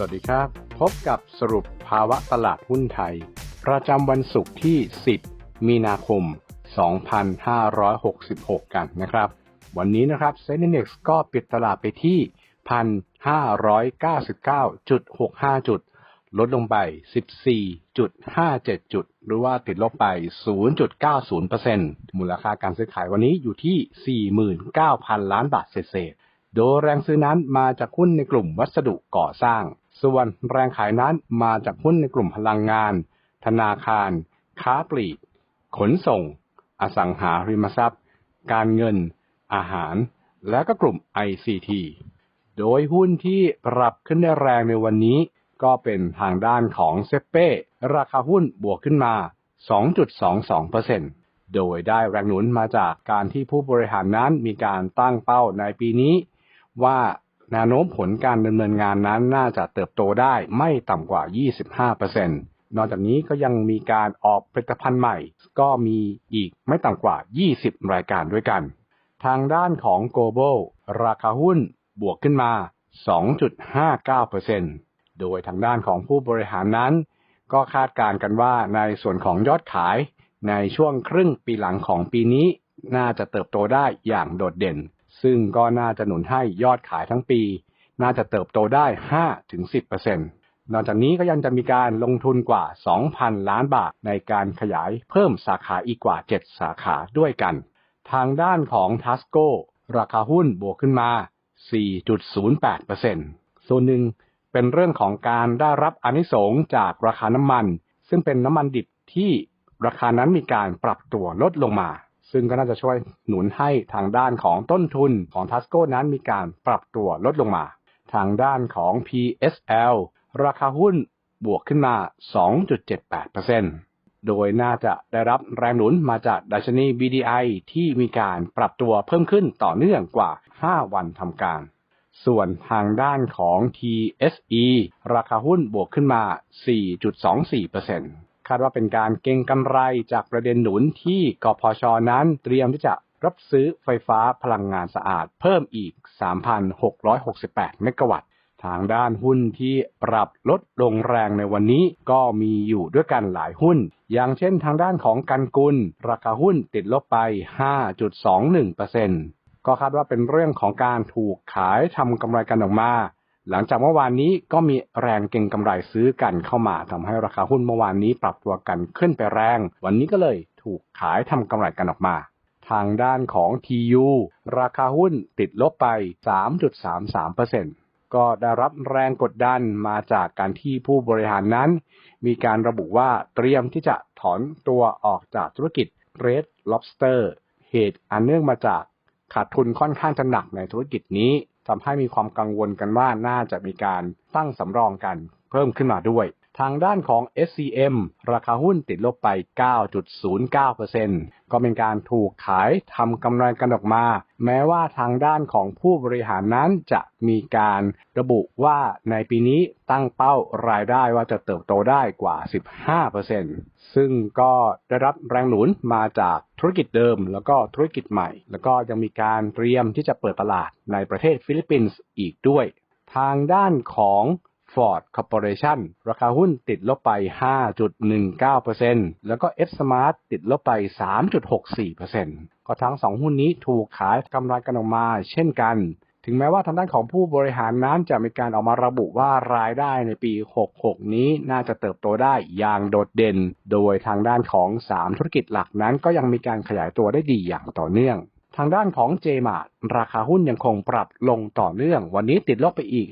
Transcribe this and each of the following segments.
สวัสดีครับ พบกับสรุปภาวะตลาดหุ้นไทย ประจำวันศุกร์ที่ 10 มีนาคม 2566 กันนะครับ วันนี้นะครับเซ็น Index ก็ปิดตลาดไปที่ 1,599.65 จุด ลดลงไป 14.57 จุด หรือว่าติดลบไป 0.90%มูลค่าการซื้อขายวันนี้อยู่ที่ 49,000 ล้านบาทเศษโดยแรงซื้อนั้นมาจากหุ้นในกลุ่มวัสดุก่อสร้าง ส่วนแรงขายนั้นมาจากหุ้นในกลุ่มพลังงาน ธนาคาร ค้าปลีก ขนส่ง อสังหาริมทรัพย์ การเงิน อาหาร และก็กลุ่ม ICT โดยหุ้นที่ปรับขึ้นได้แรงในวันนี้ก็เป็นทางด้านของเซเป้ราคาหุ้นบวกขึ้นมา 2.22%โดยได้แรงหนุนมาจากการที่ผู้บริหารนั้นมีการตั้งเป้าในปีนี้ ว่า แนวโน้มผลการดำเนินงานนั้นน่าจะเติบโตได้ไม่ต่ำกว่า 25%นอกจากนี้ก็ยังมีการออกผลิตภัณฑ์ใหม่ ก็มีอีกไม่ต่ำกว่า 20 รายการด้วยกัน ทางด้านของ Global ราคาหุ้นบวกขึ้นมา 2.59%โดยทางด้านของผู้บริหารนั้น ก็คาดการณ์กันว่าในส่วนของยอดขาย ในช่วงครึ่งปีหลังของปีนี้ น่าจะเติบโตได้อย่างโดดเด่น ซึ่งก็น่าจะหนุนให้ยอดขายทั้งปี น่าจะเติบโตได้ 5-10%นอกจากนี้ก็ยังจะมีการลงทุนกว่า 2,000 ล้านบาทในการขยายเพิ่มสาขาอีกกว่า 7 สาขาด้วยกัน ทางด้านของ t a s c o ราคาหุ้นบวกขึ้นมา 4.08%ส่วนหนึ่งเป็นเรื่องของการได้รับอนิสงจากราคาน้ำมัน ซึ่งเป็นน้ำมันดิบที่ราคานั้นมีการปรับตัวลดลงมา ซึ่งก็น่าจะช่วยหนุนให้ทางด้านของต้นทุนของ t a s c o นั้นมีการปรับตัวลดลงมา ทางด้านของ PSL ราคาหุ้นบวกขึ้นมา 2.78%โดยน่าจะได้รับแรงหนุนมาจากดัชนี BDI ที่มีการปรับตัวเพิ่มขึ้นต่อเนื่องกว่า 5 วันทำการ ส่วนทางด้านของ TSE ราคาหุ้นบวกขึ้นมา 4.24% คาดว่าเป็นการเก็งกำไรจากประเด็นหนุนที่กพชนั้นเตรียมที่จะรับซื้อไฟฟ้าพลังงานสะอาดเพิ่มอีก 3,668 เมกะวัตต์ทางด้านหุ้นที่ปรับลดลงแรงในวันนี้ก็มีอยู่ด้วยกันหลายหุ้น อย่างเช่นทางด้านของกันกุล ราคาหุ้นติดลบไป 5.21%ก็คาดว่าเป็นเรื่องของการถูกขายทำกำไรกันออกมา หลังจากเมื่อวานนี้ก็มีแรงเก็งกำไรซื้อกันเข้ามาทำให้ราคาหุ้นเมื่อวานนี้ปรับตัวกันขึ้นไปแรง วันนี้ก็เลยถูกขายทำกำไรกันออกมา ทางด้านของ TU ราคาหุ้นติดลบไป 3.33%ก็ได้รับแรงกดดันมาจากการที่ผู้บริหารนั้น มีการระบุว่าเตรียมที่จะถอนตัวออกจากธุรกิจ Red Lobster เหตุอันเนื่องมาจากขาดทุนค่อนข้างจะหนักในธุรกิจนี้ ทำให้มีความกังวลกันว่าน่าจะมีการตั้งสำรองกันเพิ่มขึ้นมาด้วย ทางด้านของ SCM ราคาหุ้นติดลบไป 9.09%ก็เป็นการถูกขายทำกำไรกันออกมา แม้ว่าทางด้านของผู้บริหารนั้นจะมีการระบุว่าในปีนี้ตั้งเป้ารายได้ว่าจะเติบโตได้กว่า 15%ซึ่งก็ได้รับแรงหนุนมาจากธุรกิจเดิม แล้วก็ธุรกิจใหม่ แล้วก็ยังมีการเตรียมที่จะเปิดตลาดในประเทศฟิลิปปินส์อีกด้วย ทางด้านของ Ford Corporation ราคาหุ้นติดลบไป 5.19%แล้วก็ F Smart ติดลบไป 3.64%ก็ทั้งสองหุ้นนี้ถูกขายกำไรกันออกมาเช่นกัน ถึงแม้ว่าทางด้านของผู้บริหารนั้นจะมีการออกมาระบุว่ารายได้ในปี 66 นี้น่าจะเติบโตได้อย่างโดดเด่น โดยทางด้านของ 3 ธุรกิจหลักนั้นก็ยังมีการขยายตัวได้ดีอย่างต่อเนื่อง ทางด้านของ JMart ราคาหุ้นยังคงปรับลงต่อเนื่อง วันนี้ติดลบไปอีก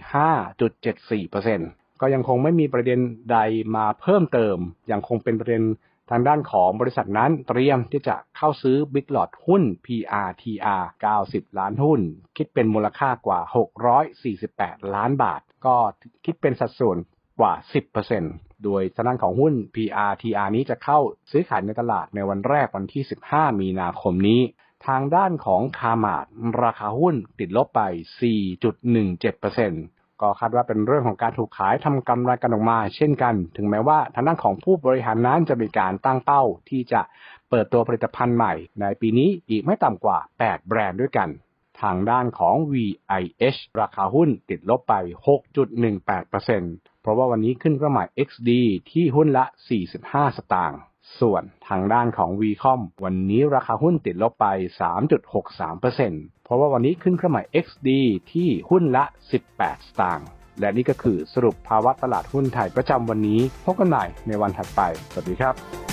5.74%ก็ยังคงไม่มีประเด็นใดมาเพิ่มเติม ยังคงเป็นประเด็นทางด้านของบริษัทนั้นเตรียมที่จะเข้าซื้อ Big Lot หุ้น PRTR 90 ล้านหุ้น คิดเป็นมูลค่ากว่า 648 ล้านบาท ก็คิดเป็นสัดส่วนกว่า 10%โดยทางด้านของหุ้น PRTR นี้จะเข้าซื้อขายในตลาดในวันแรกวันที่ 15 มีนาคมนี้ ทางด้านของคามาดราคาหุ้นติดลบไป 4.17%ก็คาดว่าเป็นเรื่องของการถูกขายทำกำไรกันออกมา เช่นกัน ถึงแม้ว่าทางด้านของผู้บริหารนั้นจะมีการตั้งเป้าที่จะเปิดตัวผลิตภัณฑ์ใหม่ ในปีนี้อีกไม่ต่ำกว่า 8 แบรนด์ด้วยกัน ทางด้านของ VIH ราคาหุ้นติดลบไป 6.18%เพราะว่าวันนี้ขึ้นเครื่องหมาย XD ที่หุ้นละ 45 สตางค์ ส่วนทางด้านของ VCOM วันนี้ราคาหุ้นติดลบไป 3.63%เพราะว่าวันนี้ขึ้นเครื่องหมาย XD ที่หุ้นละ 18 สตางค์ และนี่ก็คือสรุปภาวะตลาดหุ้นไทยประจำวันนี้ พบกันใหม่ในวันถัดไป สวัสดีครับ